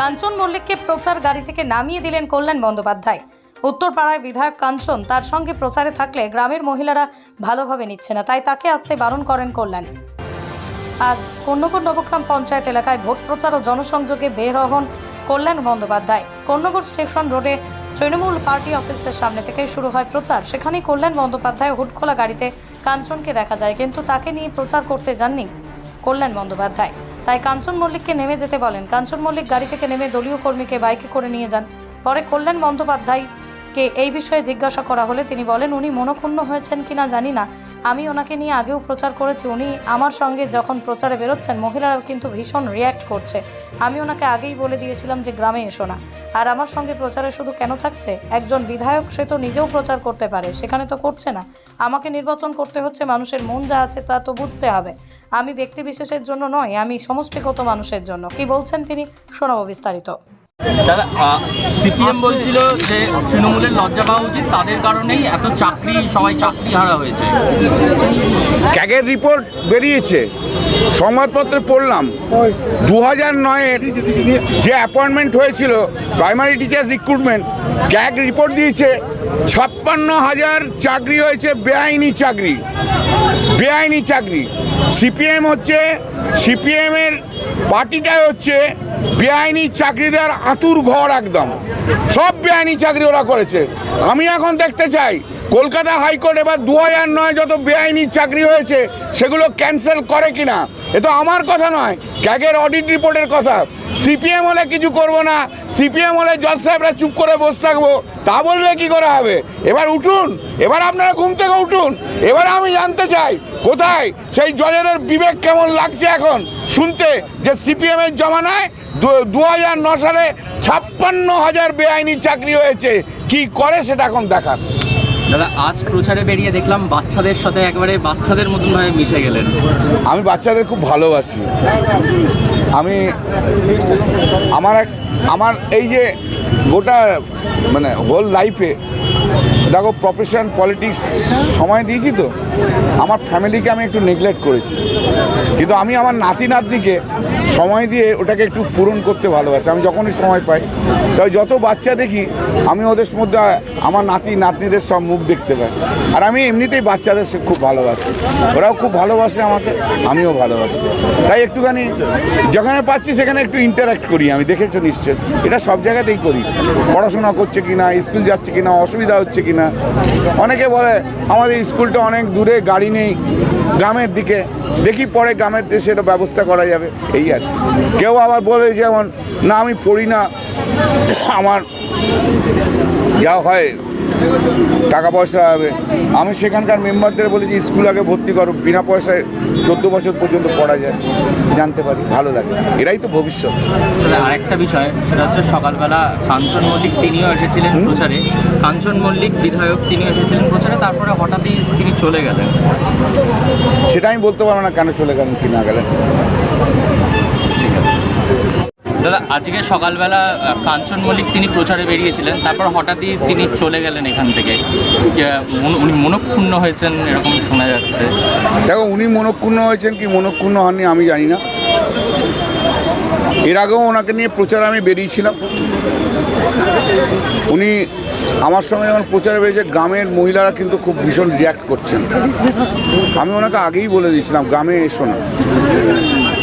কাঞ্চন মল্লিককে প্রচার গাড়ি থেকে নামিয়ে দিলেন কল্যাণ বন্দ্যোপাধ্যায়। উত্তরপাড়ায় বিধায়ক কাঞ্চন তার সঙ্গে প্রচারে থাকলে গ্রামের মহিলারা ভালোভাবে নিচ্ছে না, তাই তাকে আসতে বারণ করেন কল্যাণ। আজ কন্যগর নবগ্রাম পঞ্চায়েত এলাকায় ভোট প্রচার ও জনসংযোগে বের হন কল্যাণ বন্দ্যোপাধ্যায়। কন্যগর স্টেশন রোডে তৃণমূল পার্টি অফিসের সামনে থেকে শুরু হয় প্রচার। সেখানেই কল্যাণ বন্দ্যোপাধ্যায় হুটখোলা গাড়িতে কাঞ্চনকে দেখা যায়, কিন্তু তাকে নিয়ে প্রচার করতে যাননি কল্যাণ বন্দ্যোপাধ্যায়। তাই কাঞ্চন মল্লিককে নেমে যেতে বলেন। কাঞ্চন মল্লিক গাড়ি থেকে নেমে দলীয় কর্মীকে বাইকে করে নিয়ে যান। পরে কল্যাণ বন্দ্যোপাধ্যায়কে এই বিষয়ে জিজ্ঞাসা করা হলে তিনি বলেন, উনি মনক্ষুণ্ণ হয়েছেন কিনা জানি না। আমি ওনাকে নিয়ে আগেও প্রচার করেছি। উনি আমার সঙ্গে যখন প্রচারে বেরোচ্ছেন, মহিলারাও কিন্তু ভীষণ রিয়্যাক্ট করছে। আমি ওনাকে আগেই বলে দিয়েছিলাম যে গ্রামে এসো না। আর আমার সঙ্গে প্রচারে শুধু কেন থাকছে? একজন বিধায়ক, সে তো নিজেও প্রচার করতে পারে, সেখানে তো করছে না। আমাকে নির্বাচন করতে হচ্ছে, মানুষের মন যা আছে তা তো বুঝতে হবে। আমি ব্যক্তি বিশেষের জন্য নয়, আমি সমষ্টিগত মানুষের জন্য। কি বলছেন তিনি? শোনাবো বিস্তারিত। দাদা সিপিএম বলছিল যে তৃণমূলের লজ্জা পাওয়া উচিত তাদের কারণেই এত চাকরি সবাই চাকরি হারা হয়েছে। ক্যাগের রিপোর্ট বেরিয়েছে সংবাদপত্রে পড়লাম। দু হাজার নয়ের যে অ্যাপয়েন্টমেন্ট হয়েছিল primary teachers recruitment CAG report দিয়েছে ছাপ্পান্ন হাজার চাকরি হয়েছে বেআইনি চাকরি। বেআইনি চাকরি। সিপিএম হচ্ছে সিপিএমের পার্টিটাই হচ্ছে বেআইনি চাকরি দেওয়ার আতুর ঘর একদম। সব বেআইনি চাকরি ওরা করেছে। আমি এখন দেখতে চাই, কলকাতা হাইকোর্ট এবার দু হাজার নয় যত বেআইনি চাকরি হয়েছে, সেগুলো ক্যান্সেল করে কিনা। এ তো আমার কথা নয় ক্যাগের অডিট রিপোর্টের কথা। সিপিএম হলে কিছু করব না। সিপিএম হলে জজ সাহেবরা চুপ করে বসে থাকব। তা বললে কি করে হবে? এবার উঠুন। এবার আপনারা ঘুম থেকে উঠুন। এবার আমি জানতে চাই, কোথায়? সেই জজেদের বিবেক কেমন লাগছে এখন? শুনতে যে সিপিএমের জমানায় দু হাজার ন সালে ছাপ্পান্ন হাজার বেআইনি চাকরি হয়েছে। কি করে সেটা এখন দেখার দাদা, আজ প্রচারে বেরিয়ে দেখলাম বাচ্চাদের সাথে একবারে বাচ্চাদের মতন ভাবে মিশে গেলেন। আমি বাচ্চাদের খুব ভালোবাসি। আমি, আমার এক, আমার এই যে গোটা মানে হোল লাইফে দেখো প্রফেশন পলিটিক্স সময় দিয়েছি তো, আমার ফ্যামিলিকে আমি একটু নেগলেক্ট করেছি। কিন্তু আমি আমার নাতি নাতনিকে সময় দিয়ে ওটাকে একটু পূরণ করতে ভালোবাসি। আমি যখনই সময় পাই, তাই যত বাচ্চা দেখি, আমি ওদের মধ্যে, আমার নাতি, নাতনিদের সব মুখ দেখতে পাই। আর আমি এমনিতেই বাচ্চাদের খুব ভালোবাসি। ওরাও খুব ভালোবাসে আমাকে, আমিও ভালোবাসি। তাই একটুখানি যেখানে পাচ্ছি, সেখানে একটু ইন্টারাক্ট করি আমি, দেখেছ নিশ্চয় এটা সব জায়গাতেই করি। পড়াশোনা করছে কি না স্কুল যাচ্ছে কি না অসুবিধা হচ্ছে কি না অনেকে বলে, আমাদের স্কুলটা অনেক দূরে, গাড়ি নেই। গ্রামের দিকে। দেখি পরে গ্রামের এটা ব্যবস্থা করা যাবে। এই আর। কেউ আবার বলে যেমন, না, আমি পড়ি না। আমার যা হয় টাকা পয়সা হবে। আমি সেখানকার মেম্বারদের বলেছি স্কুল আগে ভর্তি করো বিনা পয়সায় চোদ্দ বছর পর্যন্ত পড়া যায় জানতে পারি ভালো লাগে। এরাই তো ভবিষ্যৎ। আরেকটা বিষয় সেটা হচ্ছে সকালবেলা কাঞ্চন মল্লিক তিনিও এসেছিলেন প্রচারে। কাঞ্চন মল্লিক বিধায়ক তিনি এসেছিলেন প্রচারে তারপরে হঠাৎই তিনি চলে গেলেন। সেটা আমি বলতে পারব না কেন চলে গেলেন কি না গেলেন। দাদা, আজকে সকালবেলা কাঞ্চন মল্লিক তিনি প্রচারে বেরিয়েছিলেন, তারপর হঠাৎই তিনি চলে গেলেন এখান থেকে। উনি মনক্ষুণ্ণ হয়েছেন, এরকম শোনা যাচ্ছে। দেখো, উনি মনক্ষুণ্ণ হয়েছেন কি মনক্ষুণ্ণ হননি, আমি জানি না। এর আগেও ওনাকে নিয়ে প্রচার আমি বেরিয়েছিলাম। উনি আমার সঙ্গে যখন প্রচারে বেরিয়েছে, গ্রামের মহিলারা কিন্তু খুব ভীষণ রিয়াক্ট করছেন। আমি ওনাকে আগেই বলে দিয়েছিলাম, গ্রামে এসো না।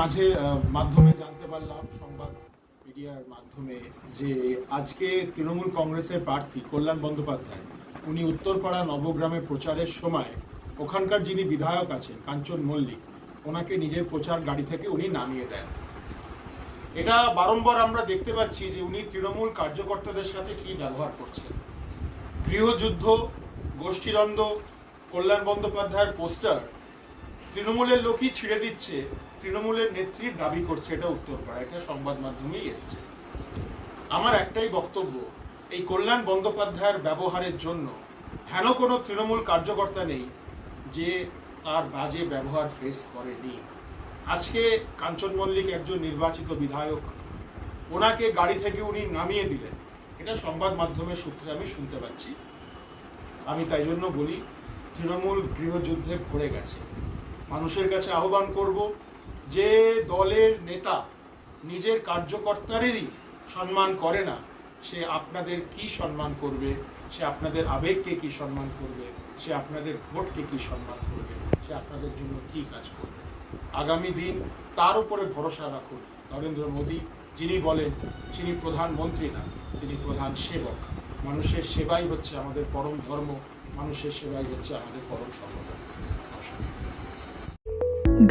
মাঝে মাধ্যমে জানতে পারলাম, সংবাদ মিডিয়ার মাধ্যমে যে আজকে তৃণমূল কংগ্রেসের প্রার্থী কল্যাণ বন্দ্যোপাধ্যায়, উনি উত্তরপাড়া নবগ্রামে প্রচারের সময় ওখানকার যিনি বিধায়ক আছেন, কাঞ্চন মল্লিক, ওনাকে নিজের প্রচার গাড়ি থেকে উনি নামিয়ে দেন। এটা বারংবার আমরা দেখতে পাচ্ছি যে উনি তৃণমূল কার্যকর্তাদের সাথে কি ব্যবহার করছেন। গৃহযুদ্ধ, গোষ্ঠীদ্বন্দ্ব, কল্যাণ বন্দ্যোপাধ্যায়ের পোস্টার, তৃণমূলের লোকই ছিঁড়ে দিচ্ছে তৃণমূলের নেত্রী দাবি করছে, এটা উত্তরপাড়া এটা সংবাদ মাধ্যমেই এসছে। আমার একটাই বক্তব্য, এই কল্যাণ বন্দ্যোপাধ্যায়ের ব্যবহারের জন্য হেন কোনো তৃণমূল কার্যকর্তা নেই যে তার বাজে ব্যবহার ফেস করেনি? আজকে কাঞ্চন মল্লিক একজন নির্বাচিত বিধায়ক, ওনাকে গাড়ি থেকে উনি নামিয়ে দিলেন। এটা সংবাদ মাধ্যমের সূত্রে আমি শুনতে পাচ্ছি। আমি তাই জন্য বলি, তৃণমূল গৃহযুদ্ধে ভরে গেছে। মানুষের কাছে আহ্বান করব যে দলের নেতা নিজের কার্যকর্তারেরই সম্মান করে না, সে আপনাদের কি সম্মান করবে? সে আপনাদের আবেগকে কি সম্মান করবে? সে আপনাদের ভোটকে কি সম্মান করবে? সে আপনাদের জন্য কি কাজ করবে? আগামী দিন তার উপরে ভরসা রাখুন। নরেন্দ্র মোদী যিনি বলেন তিনি প্রধানমন্ত্রী না, তিনি প্রধান সেবক। মানুষের সেবাই হচ্ছে আমাদের পরম ধর্ম, মানুষের সেবাই হচ্ছে আমাদের পরম সর্বধর্ম। নমস্কার।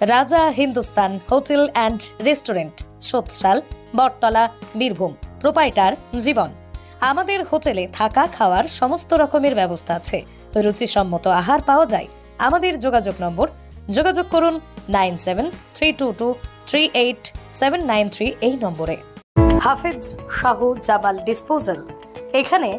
Raja Hindustan hotel and restaurant, Sotsal, Battala, Birbhum, proprietor, Jiban. আমাদের হোটেলে থাকা খাওয়ার সমস্ত রকমের ব্যবস্থা আছে। রুচিসম্মত আহার পাওয়া যায়। আমাদের যোগাযোগ নম্বর যোগাযোগ করুন nine seven three two two three eight seven nine three এই নম্বরে। হাফেজ শাহ জাবাল ডিসপোজাল। এখানে